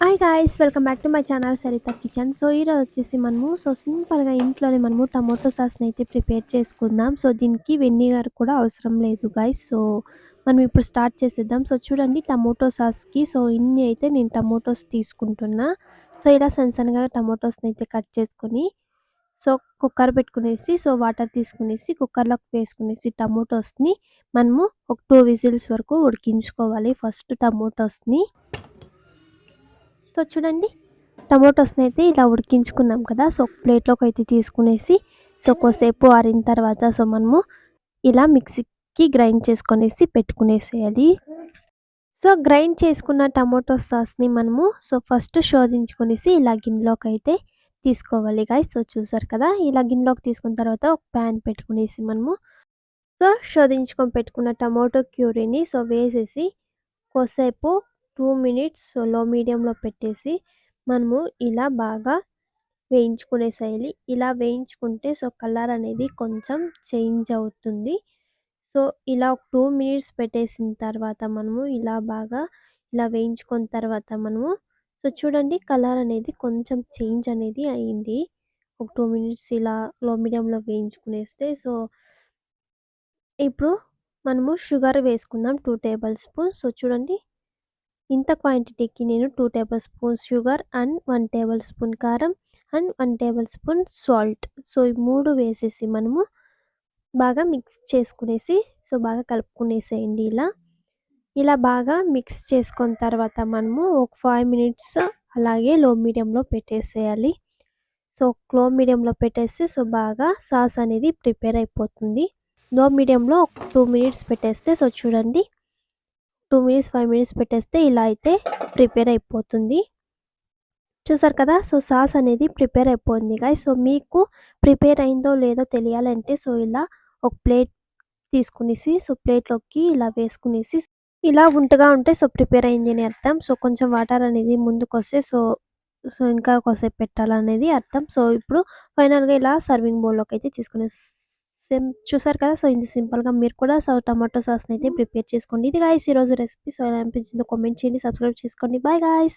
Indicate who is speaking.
Speaker 1: Hi guys welcome back to my channel Saritha kitchen so ఈరోజు వచ్చేసి మనము so సింపుల్గా ఇంట్లోనే మనము టమాటో సాస్ని అయితే ప్రిపేర్ చేసుకుందాం. సో దీనికి వెనిగర్ కూడా అవసరం లేదు గాయ్స్ సో మనం ఇప్పుడు స్టార్ట్ చేసేద్దాం. సో చూడండి టమాటో సాస్కి సో ఇన్ని అయితే నేను టమాటోస్ తీసుకుంటున్నా. సో ఇలా సన్నసన్నగా టమాటోస్ని అయితే కట్ చేసుకొని సో కుక్కర్ పెట్టుకునేసి సో వాటర్ తీసుకునేసి కుక్కర్లోకి వేసుకునేసి టమాటోస్ని మనము ఒక టూ విజిల్స్ వరకు ఉడికించుకోవాలి ఫస్ట్ టమాటోస్ని. సో చూడండి. టమాటోస్ని అయితే ఇలా ఉడికించుకున్నాం కదా సో ప్లేట్లోకి అయితే తీసుకునేసి సో కొద్దిసేపు ఆరిన తర్వాత సో మనము ఇలా మిక్సీకి గ్రైండ్ చేసుకునేసి పెట్టుకునేసేయాలి. సో గ్రైండ్ చేసుకున్న టమాటో సాస్ని మనము సో ఫస్ట్ శోధించుకునేసి ఇలా గిన్నెలోకి అయితే తీసుకోవాలి గాయస్ సో చూసారు కదా ఇలా గిన్నెలోకి తీసుకున్న తర్వాత ఒక ప్యాన్ పెట్టుకునేసి మనము సో శోధించుకొని పెట్టుకున్న టమాటో క్యూరీని సో వేసేసి కొద్దిసేపు టూ మినిట్స్లో మీడియంలో పెట్టేసి మనము ఇలా బాగా వేయించుకునేసేయాలి ఇలా వేయించుకుంటే సో కలర్ అనేది కొంచెం చేంజ్ అవుతుంది. సో ఇలా ఒక టూ మినిట్స్ పెట్టేసిన తర్వాత మనము ఇలా బాగా ఇలా వేయించుకున్న తర్వాత మనము సో చూడండి కలర్ అనేది కొంచెం చేంజ్ అనేది అయింది. ఒక టూ మినిట్స్ ఇలా లో మీడియంలో వేయించుకునేస్తే సో ఇప్పుడు మనము షుగర్ వేసుకుందాం టూ టేబుల్ స్పూన్. సో చూడండి ఇంత క్వాంటిటీకి నేను two tablespoon sugar and one tablespoon కారం and one tablespoon salt. So ఈ మూడు వేసేసి మనము బాగా మిక్స్ చేసుకునేసి సో బాగా కలుపుకునేసేయండి ఇలా. ఇలా బాగా మిక్స్ చేసుకున్న తర్వాత మనము ఒక ఫైవ్ మినిట్స్ అలాగే లో మీడియంలో పెట్టేసేయాలి. సో లో మీడియంలో పెట్టేస్తే సో బాగా సాస్ అనేది ప్రిపేర్ అయిపోతుంది. లో మీడియంలో ఒక టూ మినిట్స్ పెట్టేస్తే సో చూడండి. టూ మినిట్స్ ఫైవ్ మినిట్స్ పెట్టేస్తే ఇలా అయితే ప్రిపేర్ అయిపోతుంది. చూసారు కదా? సో సాస్ అనేది ప్రిపేర్ అయిపోయింది గాయ సో మీకు ప్రిపేర్ అయిందో లేదో తెలియాలంటే సో ఇలా ఒక ప్లేట్ తీసుకునేసి సో ప్లేట్లోకి ఇలా వేసుకునేసి ఇలా ఉంటగా ఉంటే సో ప్రిపేర్ అయింది అని అర్థం. సో కొంచెం వాటర్ అనేది ముందుకు వస్తే సో సో ఇంకా ఒకసేపు పెట్టాలనేది అర్థం. సో ఇప్పుడు ఫైనల్గా ఇలా సర్వింగ్ బౌల్లోకి అయితే తీసుకునే సేమ్ చూసారు కదా? సో ఇది సింపుల్గా మీరు కూడా సో టమాటో సాస్ని అయితే ప్రిపేర్ చేసుకోండి. ఇది గాయస్ ఈరోజు రెసిపీ సో ఎలా అనిపించిందో కామెంట్ చేయండి సబ్స్క్రైబ్ చేసుకోండి. Bye guys!